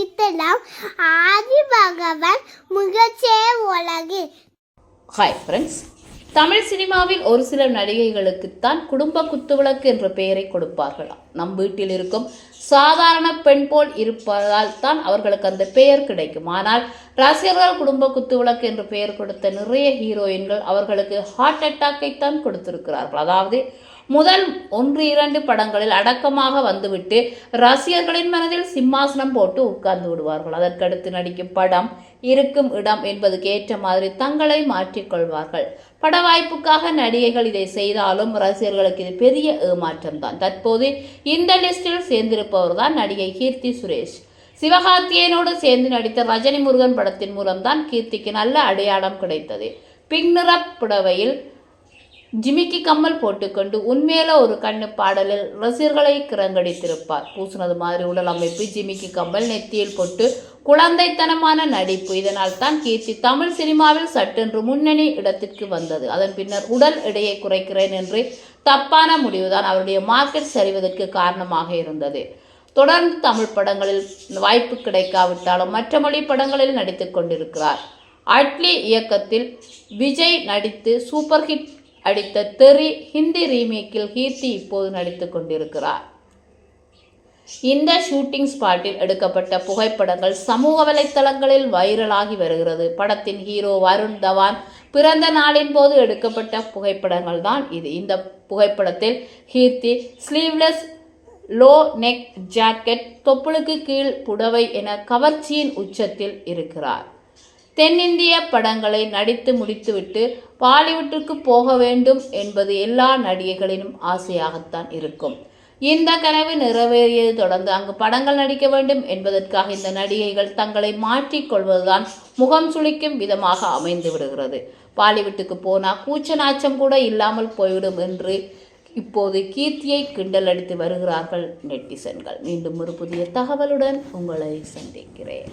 அளித்தலாம் ஆதி பகவான் முகச்சே உலகு hi friends Tamil சினிமாவில் ஒரு சில நடிகைகளுக்குத்தான் குடும்ப குத்துவிளக்கு என்ற பெயரை கொடுப்பார்களாம் நம் வீட்டில் இருக்கும் சாதாரண பெண் போல் இருப்பதால் தான் அவர்களுக்கு அந்த பெயர் கிடைக்கும். ஆனால் ரசிகர்கள் குடும்ப குத்துவிளக்கு என்று பெயர் கொடுத்த நிறைய ஹீரோயின்கள் அவர்களுக்கு ஹார்ட் அட்டாக்கை தான் கொடுத்திருக்கிறார்கள். அதாவது முதல் ஒன்று இரண்டு படங்களில் அடக்கமாக வந்துவிட்டு ரசிகர்களின் மனதில் சிம்மாசனம் போட்டு உட்கார்ந்து விடுவார்கள். அதற்கடுத்து நடிக்கும் படம் இருக்கும் இடம் என்பதுக்கு ஏற்ற மாதிரி தங்களை மாற்றிக்கொள்வார்கள். பட வாய்ப்புக்காக நடிகைகள் இதை செய்தாலும் ரசிகர்களுக்கு இது பெரிய ஏமாற்றம் தான் தற்போது இந்த லிஸ்டில் சேர்ந்திருப்பவர் தான் நடிகை கீர்த்தி சுரேஷ். சிவகார்த்தியனோடு சேர்ந்து நடித்த ரஜினி முருகன் படத்தின் மூலம்தான் கீர்த்திக்கு நல்ல அடையாளம் கிடைத்தது. பிக் நிற புடவையில் ஜிமிக்கி கம்மல் போட்டுக்கொண்டு உண்மையில ஒரு கண்ணு பாடலில் ரசிகர்களை கிறங்கடித்திருப்பார் பூசினது மாதிரி உடல் அமைப்பு ஜிமிக்கி கம்மல் நெத்தியில் போட்டு குழந்தைத்தனமான நடிப்பு. இதனால் தான் கீர்த்தி தமிழ் சினிமாவில் சட்டென்று முன்னணி இடத்திற்கு வந்தது. அதன் பின்னர் உடல் எடையை குறைக்கிறேன் என்று தப்பான முடிவுதான் அவருடைய மார்க்கெட் சரிவதற்கு காரணமாக இருந்தது. தொடர்ந்து தமிழ் படங்களில் வாய்ப்பு கிடைக்காவிட்டாலும் மற்ற மொழி படங்களில் நடித்து கொண்டிருக்கிறார். அட்லி இயக்கத்தில் விஜய் நடித்து சூப்பர் ஹிட் அடித்த தெரி ஹிந்தி ரீமேக்கில் கீர்த்தி இப்போது நடித்து கொண்டிருக்கிறார். இந்த ஷூட்டிங் ஸ்பாட்டில் எடுக்கப்பட்ட புகைப்படங்கள் சமூக வலைத்தளங்களில் வைரலாகி வருகிறது. படத்தின் ஹீரோ வருண் தவான் பிறந்த நாளின் போது எடுக்கப்பட்ட புகைப்படங்கள் தான் இது. இந்த புகைப்படத்தில் Keerthi sleeveless low neck jacket தொப்புளுக்கு கீழ் புடவை என கவர்ச்சியின் உச்சத்தில் இருக்கிறார். தென்னிந்திய படங்களை நடித்து முடித்துவிட்டு பாலிவுட்டுக்கு போக வேண்டும் என்பது எல்லா நடிகைகளினும் ஆசையாகத்தான் இருக்கும். இந்த கனவு நிறைவேறியது தொடர்ந்து அங்கு படங்கள் நடிக்க வேண்டும் என்பதற்காக இந்த நடிகைகள் தங்களை மாற்றிக்கொள்வதுதான் முகம் சுளிக்கும் விதமாக அமைந்து விடுகிறது. பாலிவுட்டுக்கு போனா கூச்ச நாச்சம் கூட இல்லாமல் போய்விடும் என்று இப்போது கீர்த்தியை கிண்டல் அடித்து வருகிறார்கள் நெட்டிசன்கள். மீண்டும் ஒரு புதிய தகவலுடன் உங்களை சந்திக்கிறேன்.